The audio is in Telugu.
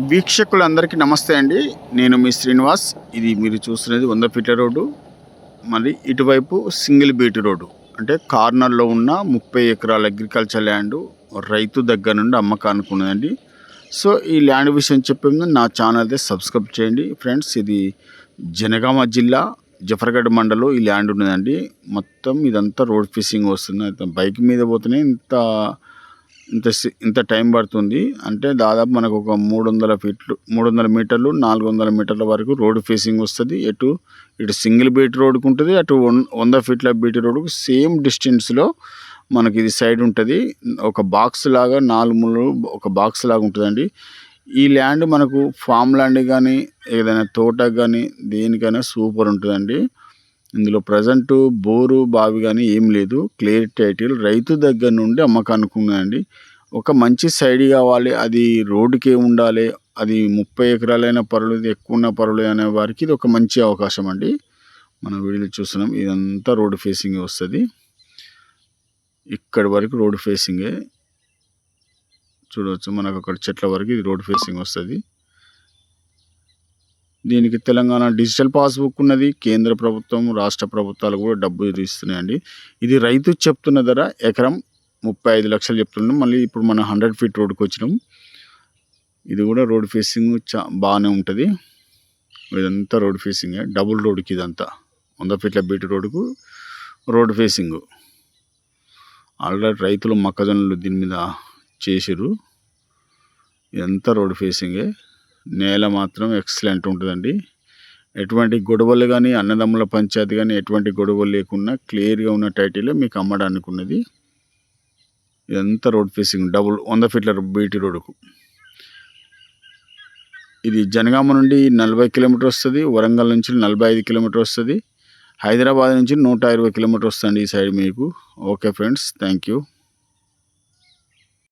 వీక్షకులందరికీ నమస్తే అండి. నేను మీ శ్రీనివాస్. ఇది మీరు చూస్తున్నది వంద ఫీట్ల రోడ్డు. మరి ఇటువైపు సింగిల్ బీట్ రోడ్డు. అంటే కార్నర్లో ఉన్న ముప్పై ఎకరాల అగ్రికల్చర్ ల్యాండ్ రైతు దగ్గర నుండి అమ్మకానికి ఉన్నదండి. సో ఈ ల్యాండ్ విషయం చెప్పే నా ఛానల్ అయితే సబ్స్క్రైబ్ చేయండి. ఫ్రెండ్స్ ఇది జనగామ జిల్లా జఫర్గఢ్ మండలం ఈ ల్యాండ్ ఉన్నదండి. మొత్తం ఇదంతా రోడ్ ఫిషింగ్ వస్తుంది. బైక్ మీద పోతేనే ఇంత ఇంత సి- ఇంత టైం పడుతుంది. అంటే దాదాపు మనకు ఒక మూడు వందల ఫీట్లు మూడు వందల మీటర్లు నాలుగు వందల మీటర్ల వరకు రోడ్డు ఫేసింగ్ వస్తుంది. ఎటు ఇటు సింగిల్ బీట్ రోడ్కు ఉంటుంది అటు వన్ వంద ఫీట్ల బీట్ రోడ్కు సేమ్ డిస్టెన్స్లో మనకి ఇది సైడ్ ఉంటుంది. ఒక బాక్స్ లాగా నాలుగు మూడు ఒక బాక్స్ లాగా ఉంటుందండి. ఈ ల్యాండ్ మనకు ఫామ్ ల్యాండ్ కానీ ఏదైనా తోటకు కానీ దేనికైనా సూపర్ ఉంటుందండి. ఇందులో ప్రజెంట్ బోరు బావి కానీ ఏం లేదు. Clear title. రైతు దగ్గర నుండి అమ్మకానికి ఉన్నదండి ఒక మంచి సైడ్ కావాలి. అది రోడ్డుకే ఉండాలి. అది ముప్పై ఎకరాలైనా పర్వాలేదు ఎక్కువ ఉన్న పర్వాలేదు అనే వారికి ఇది ఒక మంచి అవకాశం అండి. మనం వీడియో చూస్తున్నాం. ఇదంతా రోడ్ ఫేసింగ్ వస్తుంది. ఇక్కడి వరకు రోడ్ ఫేసింగే చూడవచ్చు మనకు అక్కడ చెట్ల వరకు ఇది రోడ్ ఫేసింగ్ వస్తుంది. దీనికి తెలంగాణ డిజిటల్ పాస్బుక్ ఉన్నది కేంద్ర ప్రభుత్వం రాష్ట్ర ప్రభుత్వాలు కూడా డబ్బులు ఇస్తున్నాయండి ఇది రైతు చెప్తున్న ధర ఎకరం ముప్పై ఐదు లక్షలు చెప్తున్నాం మళ్ళీ ఇప్పుడు మనం హండ్రెడ్ ఫీట్ రోడ్కి వచ్చినాం. ఇది కూడా రోడ్ ఫేసింగ్ చా బాగానే ఉంటుంది. ఇదంతా రోడ్ ఫేసింగే డబుల్ రోడ్కి ఇదంతా. వంద ఫీట్ల బీట్ రోడ్కు రోడ్ ఫేసింగ్. ఆల్రెడీ రైతులు మొక్కజొన్నలు దీని మీద చేసిరు ఇదంతా రోడ్ ఫేసింగే నేల మాత్రం ఎక్సలెంట్ ఉంటుందండి. ఎటువంటి గొడవలు కానీ అన్నదమ్ముల పంచాయతీ కానీ ఎటువంటి గొడవలు లేకుండా క్లియర్గా ఉన్న టైటిల్ మీకు అమ్మడానికి ఉన్నది ఇదంతా రోడ్ ఫేసింగ్ డబుల్ వంద ఫీట్ల బీటీ రోడ్డుకు ఇది జనగామ నుండి నలభై కిలోమీటర్ వస్తుంది వరంగల్ నుంచి నలభై ఐదు కిలోమీటర్ వస్తుంది హైదరాబాద్ నుంచి నూట ఇరవై కిలోమీటర్ వస్తుంది ఈ సైడ్ మీకు. Okay friends thank you